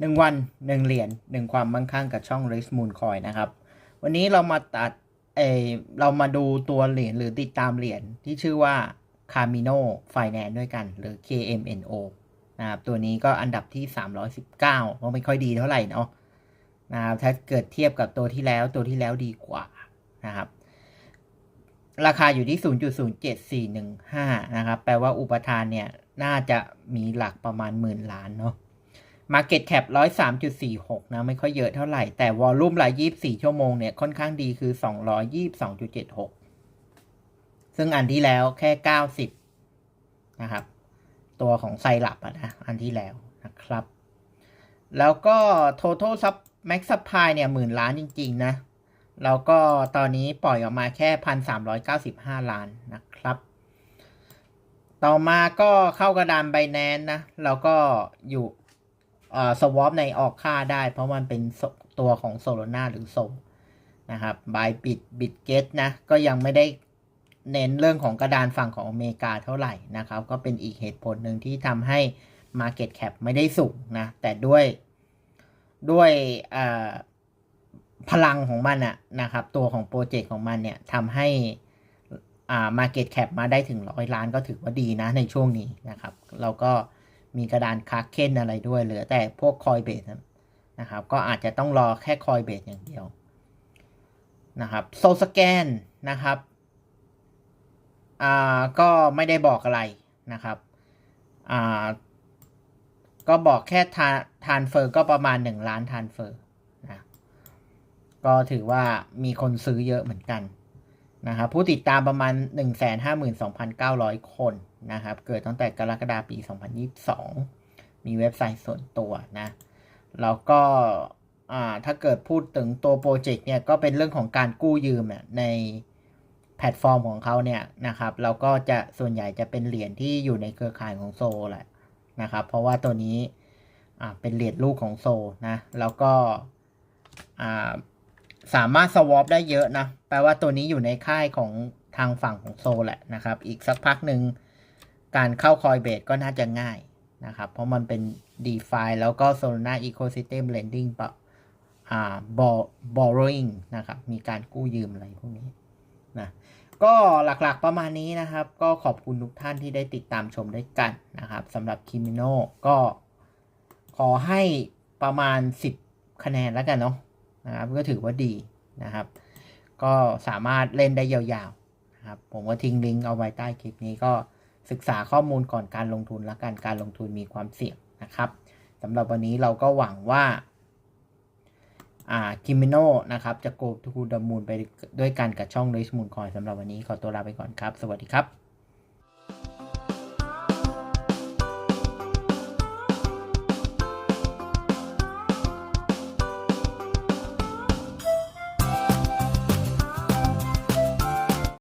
หนึ่งวันหนึ่งเหรียญหนึ่งความมั่งคั่งกับช่อง r e Moon Coin นะครับ วันนี้เรามาตัดเออเรามาดูตัวเหรียญหรือติดตามเหรียญที่ชื่อว่า Camino Finance ด้วยกัน หรือ KMNO นะครับตัวนี้ก็อันดับที่ 319ก็ไม่ค่อยดีเท่าไหร่เนาะนะครับถ้าเกิดเทียบกับตัวที่แล้วตัวที่แล้วดีกว่านะครับราคาอยู่ที่ 0.07415 นะครับ แปลว่าอุปทานเนี่ย น่าจะมีหลักประมาณหมื่นล้านเนาะ Market Cap 103.46 นะ ไม่ค่อยเยอะเท่าไหร่ แต่วอลลุ่มราย 24 ชั่วโมงเนี่ย ค่อนข้างดีคือ 222.76 ซึ่งอันที่แล้วแค่ 90 นะครับ ตัวของไซรัปนะ อันที่แล้วนะครับ แล้วก็ total sub max supply เนี่ยหมื่นล้านจริง ๆ นะ แล้วก็ตอนนี้ปล่อยออกมาแค่พันสามร้อยเก้าสิบห้าล้านนะครับต่อมาก็เข้ากระดานไบแนนนะ แล้วก็อยู่ สวอปในออกค่าได้ เพราะมันเป็นตัวของโซโลนาหรือโซนะครับบายบิดบิดเกตนะ ก็ยังไม่ได้เน้นเรื่องของกระดานฝั่งของอเมริกาเท่าไหร่นะครับ ก็เป็นอีกเหตุผลหนึ่งที่ทำให้ Market Cap ไม่ได้สูงนะ แต่ด้วยด้วยพลังของมันอะนะครับ ตัวของโปรเจกต์ของมันเนี่ยทำให้อ่า Market Cap มาได้ถึงร้อยล้านก็ถือว่าดีนะในช่วงนี้นะครับ เราก็ มีกระดานคาเคนอะไรด้วยเหลือแต่พวกคอยเบสนะครับ ก็อาจจะต้องรอแค่คอยเบสอย่างเดียวนะครับโซสแกนนะครับอ่าก็ไม่ได้บอกอะไรนะครับอ่าก็บอกแค่ทานทานเฟอร์ก็ประมาณ 1 ล้านทานเฟอร์นะก็ถือว่ามีคนซื้อเยอะเหมือนกัน นะครับผู้ติดตามประมาณ 152,900 คนนะครับ เกิดตั้งแต่กรกฎาคมปี 2022 มีเว็บไซต์ส่วนตัวนะ แล้วก็ถ้าเกิดพูดถึงตัวโปรเจกต์เนี่ย ก็เป็นเรื่องของการกู้ยืมในแพลตฟอร์มของเขาเนี่ยนะครับ เราก็จะส่วนใหญ่จะเป็นเหรียญที่อยู่ในเครือข่ายของโซแหละนะครับ เพราะว่าตัวนี้เป็นเหรียญลูกของโซนะ แล้วก็ สามารถสวอปได้เยอะนะ แปลว่าตัวนี้อยู่ในค่ายของทางฝั่งของโซแหละนะครับ อีกสักพักหนึ่งการเข้าคอยเบสก็น่าจะง่ายนะครับ เพราะมันเป็น d e f i แล้วก็ Solana Ecosystem Lending ปะอ่า borrowing นะครับ มีการกู้ยืมอะไรพวกนี้นะก็หลักๆประมาณนี้นะครับ ก็ขอบคุณทุกท่านที่ได้ติดตามชมด้วยกันนะครับสำหรับคิมิโนก็ขอให้ประมาณ 10 คะแนนแล้วกันเนาะ นะครับก็ถือว่าดีนะครับ ก็สามารถเล่นได้ยาวๆนะครับผมก็ทิ้งลิงก์เอาไว้ใต้คลิปนี้ก็ศึกษาข้อมูลก่อนการลงทุนและการการลงทุนมีความเสี่ยงนะครับสำหรับวันนี้เราก็หวังว่าอ่าคิมิโนนะครับ จะโกทูดมูลไปด้วยกันกับช่อง r ร c มูลคอยสำหรับวันนี้ขอตัวลาไปก่อนครับ สวัสดีครับ